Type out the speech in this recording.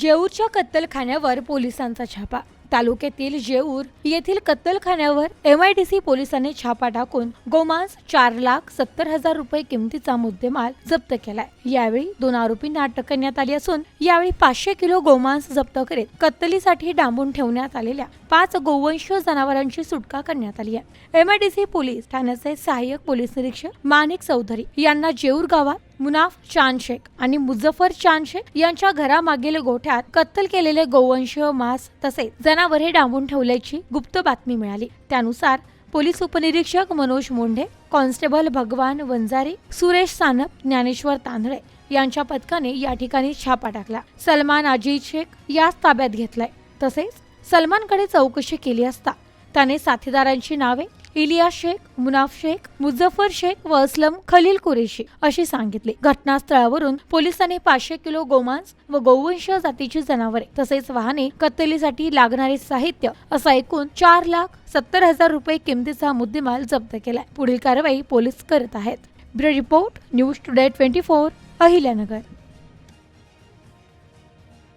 जेऊरच्या कत्तलखान्यावर पोलिसांचा छापा. तालुक्यातील जेऊर येथील कत्तलखान्यावर एम आय डी सी पोलिसांनी छापा टाकून गोमांस चार लाख सत्तर हजार रुपये किमतीचा मुद्देमाल जप्त केलाय. यावेळी दोन आरोपींना अटक करण्यात आली असून यावेळी पाचशे किलो गोमांस जप्त करीत कत्तलीसाठी डांबून ठेवण्यात आलेल्या पाच गोवंश जनावरांची सुटका करण्यात आली आहे. एम आय डी सी पोलीस ठाण्याचे सहाय्यक पोलीस निरीक्षक माणिक चौधरी यांना जेऊर गावात मुनाफ चांद शेख आणि मुझफ्फर चांद शेख यांच्या घरामागील गोठ्यात कत्तल केलेले गोवंश मांस तसेच जनावरे डांबून ठेवल्याची गुप्त बातमी मिळाली. त्यानुसार पोलीस उपनिरीक्षक मनोज मोंढे कॉन्स्टेबल भगवान वंजारी सुरेश सानप ज्ञानेश्वर तांदळे यांच्या पथकाने या ठिकाणी छापा टाकला. सलमान अजित शेख याच ताब्यात घेतलाय. तसेच सलमानकडे चौकशी केली असता त्याने साथीदारांची नावे इलियास शेख मुनाफ शेख मुझफ्फर शेख व असलम खलील कुरेशी अशी सांगितले. घटनास्थळावरून पोलिसांनी पाचशे किलो गोमांस व गोवंश जातीची जनावरे तसेच वाहने कत्तलीसाठी लागणारे साहित्य असा एकूण चार लाख सत्तर हजार रुपये किमतीचा मुद्देमाल जप्त केलाय. पुढील कारवाई पोलीस करत आहेत. Bureau report news today twenty four Ahilyanagar.